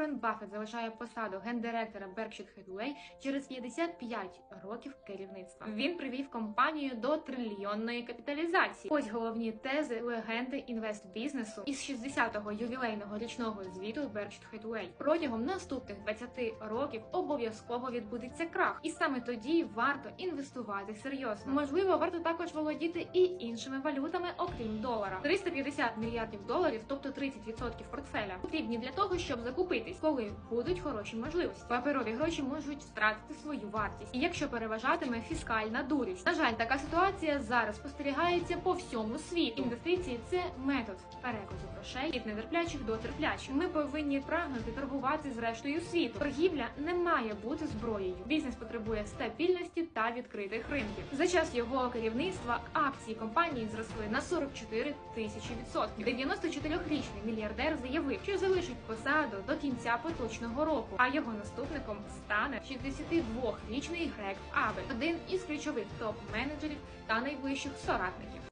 Уоррен Баффет залишає посаду гендиректора Berkshire Hathaway через 55 років керівництва. Він привів компанію до трильйонної капіталізації. Ось головні тези легенди інвестбізнесу із 60-го ювілейного річного звіту Berkshire Hathaway. Протягом наступних 20 років обов'язково відбудеться крах, і саме тоді варто інвестувати серйозно. Можливо, варто також володіти і іншими валютами, окрім долара. 350 мільярдів доларів, тобто 30% портфеля, потрібні для того, щоб закупитись, коли будуть хороші можливості. Паперові гроші можуть втратити свою вартість, і якщо переважатиме фіскальна дурість. На жаль, така ситуація зараз спостерігається по всьому світу. Інвестиції це метод переказу грошей від нетерплячих до терплячих. Ми повинні прагнути торгувати з рештою світу. Торгівля не має бути зброєю. Бізнес потребує стабільності та відкритих ринків. За час його керівництва акції компанії зросли на 44 тисячі відсотків. 94-річний мільярдер заявив, що залишить посаду до кінця поточного року, а його наступником стане 62-річний Грег Абель, один із ключових топ-менеджерів та найближчих соратників.